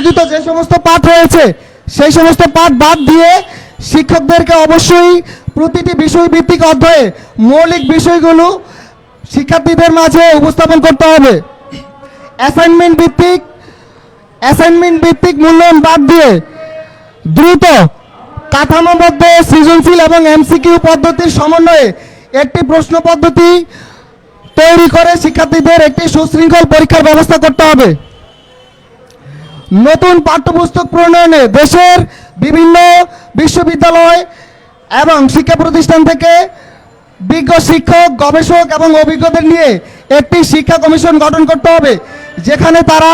পাঠ্যকৃত যে সমস্ত পাঠ রয়েছে সেই সমস্ত পাঠ বাদ দিয়ে শিক্ষকদেরকে অবশ্যই প্রতিটি বিষয় ভিত্তিক অধ্যায়ে মৌলিক বিষয়গুলো শিক্ষার্থীদের মাঝে উপস্থাপন করতে হবে। অ্যাসাইনমেন্ট ভিত্তিক অ্যাসাইনমেন্ট ভিত্তিক মূল্যায়ন বাদ দিয়ে দ্রুত কাঠামোবদ্ধ, সৃজনশীল এবং এমসিকিউ পদ্ধতির সমন্বয়ে একটি প্রশ্ন পদ্ধতি তৈরি করে শিক্ষার্থীদের একটি সুশৃঙ্খল পরীক্ষার ব্যবস্থা করতে হবে। নতুন পাঠ্যপুস্তক প্রণয়নে দেশের বিভিন্ন বিশ্ববিদ্যালয় এবং শিক্ষা প্রতিষ্ঠান থেকে বিজ্ঞ শিক্ষক, গবেষক এবং অভিজ্ঞদের নিয়ে একটি শিক্ষা কমিশন গঠন করতে হবে। যেখানে তারা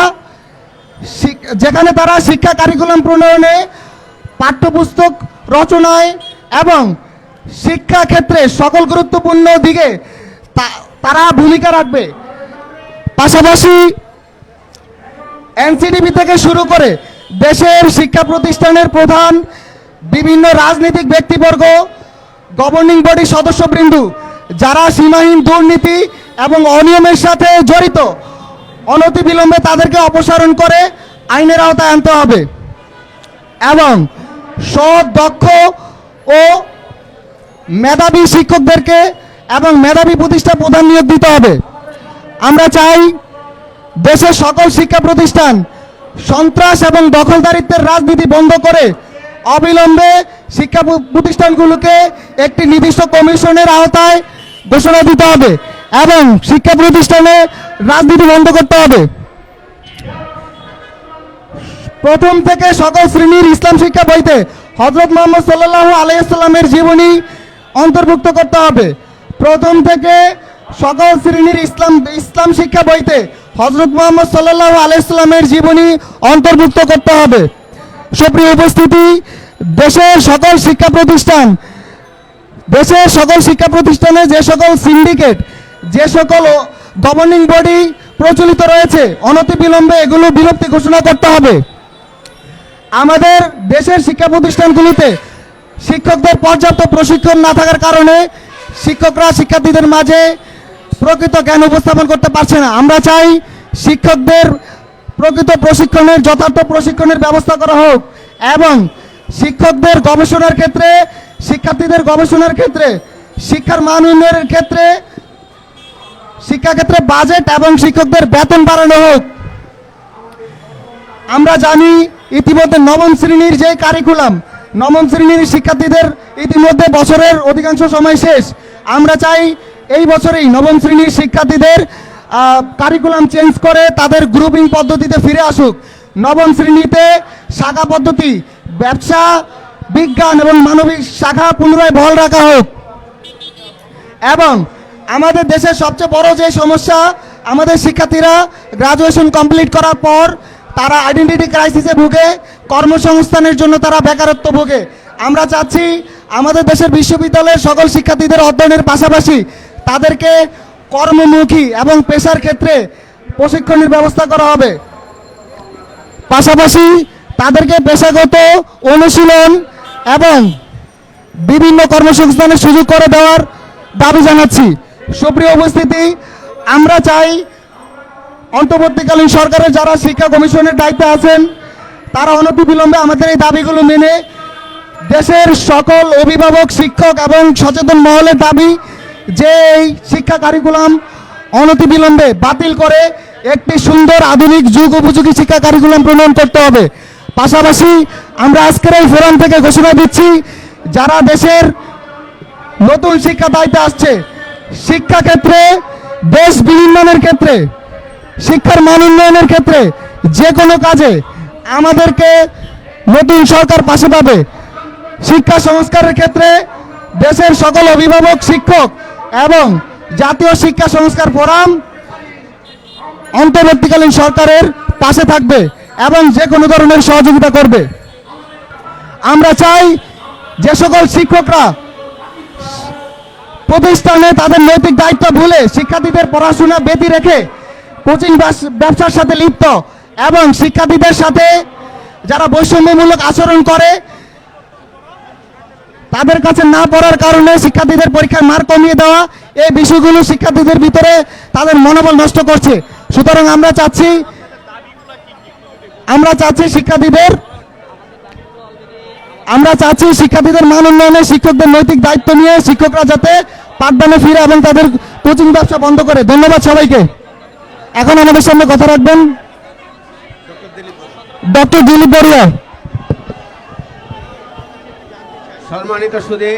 যেখানে তারা শিক্ষা কারিকুলাম প্রণয়নে পাঠ্যপুস্তক রচনায় এবং শিক্ষা ক্ষেত্রে সকল গুরুত্বপূর্ণ দিকে তারা ভূমিকা রাখবে। পাশাপাশি এনসিডিবি থেকে শুরু করে দেশের শিক্ষা প্রতিষ্ঠানের প্রধান, বিভিন্ন রাজনৈতিক ব্যক্তিবর্গ গভর্নিং বডি সদস্যবৃন্দ, যারা সীমাহীন দুর্নীতি এবং অনিয়মের সাথে জড়িত, অনতিবিলম্বে তাদেরকে অপসারণ করে আইনের আওতায় আনতে হবে। এবং সৎ দক্ষ ও মেধাবী শিক্ষকদেরকে এবং মেধাবী প্রতিষ্ঠা প্রধান নিয়োগ দিতে হবে। আমরা চাই দেশের সকল শিক্ষা প্রতিষ্ঠান, সন্ত্রাস এবং দখলদারিত্বের রাজনীতি বন্ধ করে অবিলম্বে শিক্ষা প্রতিষ্ঠানগুলোকে একটি নির্দিষ্ট কমিশনের আওতায় ঘোষণা দিতে হবে এবং শিক্ষা প্রতিষ্ঠানে রাজনীতি বন্ধ করতে হবে। প্রথম থেকে সকল শ্রেণির ইসলাম শিক্ষা বইতে হজরত মোহাম্মদ সাল্লাহ আলাইসাল্লামের জীবনী অন্তর্ভুক্ত করতে হবে। প্রথম থেকে সকল শ্রেণির ইসলাম ইসলাম শিক্ষা বইতে হজরত মোহাম্মদ সাল্লাহ আলাইসাল্লামের জীবনী অন্তর্ভুক্ত করতে হবে। সুপ্রিয় উপস্থিতি, দেশের সকল শিক্ষা প্রতিষ্ঠান, দেশের সকল শিক্ষা প্রতিষ্ঠানে যে সকল সিন্ডিকেট যে সকল গভর্নিং বডি প্রচলিত রয়েছে অনতিবিলম্বে এগুলো বিলুপ্তি ঘোষণা করতে হবে। আমাদের দেশের শিক্ষা প্রতিষ্ঠানগুলিতে শিক্ষকদের পর্যাপ্ত প্রশিক্ষণ না থাকার কারণে শিক্ষকরা, শিক্ষার্থীদের মাঝে প্রকৃত জ্ঞান উপস্থাপন করতে পারছে না। আমরা চাই শিক্ষকদের প্রকৃত প্রশিক্ষণের, যথার্থ প্রশিক্ষণের ব্যবস্থা করা হোক এবং শিক্ষকদের গবেষণার ক্ষেত্রে, শিক্ষার্থীদের গবেষণার ক্ষেত্রে, শিক্ষার মান উন্নয়নের ক্ষেত্রে, শিক্ষাক্ষেত্রে বাজেট এবং শিক্ষকদের বেতন বাড়ানো হোক। আমরা জানি ইতিমধ্যে নবম শ্রেণির যে কারিকুলাম নবম শ্রেণির শিক্ষার্থীদের ইতিমধ্যে বছরের অধিকাংশ সময় শেষ। আমরা চাই এই বছরেই নবম শ্রেণির শিক্ষার্থীদের কারিকুলাম চেঞ্জ করে তাদের গ্রুপিং পদ্ধতিতে ফিরে আসুক। নবম শ্রেণীতে শাখা পদ্ধতি, ব্যবসা, বিজ্ঞান এবং মানবিক শাখা পুনরায় বহাল রাখা হোক। এবং আমাদের দেশের সবচেয়ে বড় যে সমস্যা, আমাদের শিক্ষার্থীরা গ্রাজুয়েশন কমপ্লিট করার পর তারা আইডেন্টিটি ক্রাইসিসে ভুগে, কর্মসংস্থানের জন্য তারা বেকারত্ব ভোগে। আমরা চাচ্ছি আমাদের দেশের বিশ্ববিদ্যালয়ের সকল শিক্ষার্থীদের অধ্যয়নের পাশাপাশি তাদেরকে কর্মমুখী এবং পেশার ক্ষেত্রে প্রশিক্ষণের ব্যবস্থা করা হবে। পাশাপাশি তাদেরকে পেশাগত অনুশীলন এবং বিভিন্ন কর্মসংস্থানের সুযোগ করে দেওয়ার দাবি জানাচ্ছি। সুপ্রিয় উপস্থিতি, আমরা চাই অন্তর্বর্তীকালীন সরকারের যারা শিক্ষা কমিশনের দায়িত্বে আছেন, তারা অনতিবিলম্বে আমাদের এই দাবিগুলো মেনে দেশের সকল অভিভাবক, শিক্ষক এবং সচেতন মহলের দাবি যে এই শিক্ষা কারিকুলাম অনতিবিলম্বে বাতিল করে একটি সুন্দর আধুনিক যুগ উপযোগী শিক্ষা কারিকুলাম প্রণয়ন করতে হবে। পাশাপাশি আমরা আজকের এই ফোরাম থেকে ঘোষণা দিচ্ছি, যারা দেশের নতুন শিক্ষা দায়িত্বে আসছে, শিক্ষা ক্ষেত্রে, দেশ বিনির্মাণের ক্ষেত্রে, শিক্ষার মান উন্নয়নের ক্ষেত্রে যে কোনো কাজে আমাদেরকে নতুন সরকার পাশে পাবে। শিক্ষা সংস্কারের ক্ষেত্রে দেশের সকল অভিভাবক, শিক্ষক এবং জাতীয় শিক্ষা সংস্কার ফোরাম অন্তর্বর্তীকালীন সরকারের পাশে থাকবে এবং যে কোনো ধরনের সহযোগিতা করবে। আমরা চাই যে সকল শিক্ষকরা প্রতিষ্ঠানে তাদের নৈতিক দায়িত্ব ভুলে শিক্ষার্থীদের পড়াশোনা ব্যতি রেখে কোচিং ব্যবসার সাথে লিপ্ত এবং শিক্ষার্থীদের সাথে যারা বৈষম্যমূলক আচরণ করে তাদের কাছে না পড়ার কারণে শিক্ষার্থীদের পরীক্ষার মার কমিয়ে দেওয়া, এই বিষয়গুলো শিক্ষার্থীদের ভিতরে তাদের মনোবল নষ্ট করছে। সুতরাং আমরা চাচ্ছি আমরা চাচ্ছি শিক্ষার্থীদের, আমরা চাচ্ছি শিক্ষার্থীদের মান উন্নয়নে শিক্ষকদের নৈতিক দায়িত্ব নিয়ে শিক্ষকরা যাতে পাঠদানে ফিরে এবং তাদের কোচিং ব্যবসা বন্ধ করে। ধন্যবাদ সবাইকে। এখন আমাদের সামনে কথা রাখবেন। ডক্টর দিলীপ বড়ুয়া। সম্মানিত সুদী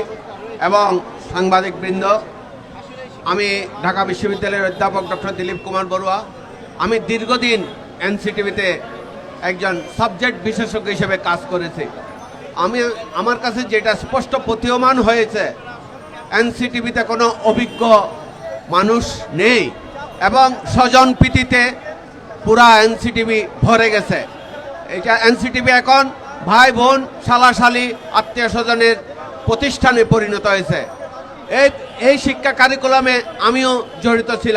এবং সাংবাদিক বৃন্দ আমি ঢাকা বিশ্ববিদ্যালয়ের অধ্যাপক ডক্টর দিলীপ কুমার বড়ুয়া। আমি দীর্ঘদিন এনসিটিভিতে একজন সাবজেক্ট বিশেষজ্ঞ হিসেবে কাজ করেছি। আমি, আমার কাছে যেটা স্পষ্ট প্রতীয়মান হয়েছে, এনসিটিভিতে কোনো অভিজ্ঞ মানুষ নেই এবং স্বজন প্রীতিতে পুরা এনসিটিভি ভরে গেছে। এটা, এনসিটিভি এখন ভাই বোন শালাশালি আত্মীয় স্বজনের প্রতিষ্ঠানে পরিণত হয়েছে। এই এই শিক্ষা কারিকুলামে আমিও জড়িত ছিলাম।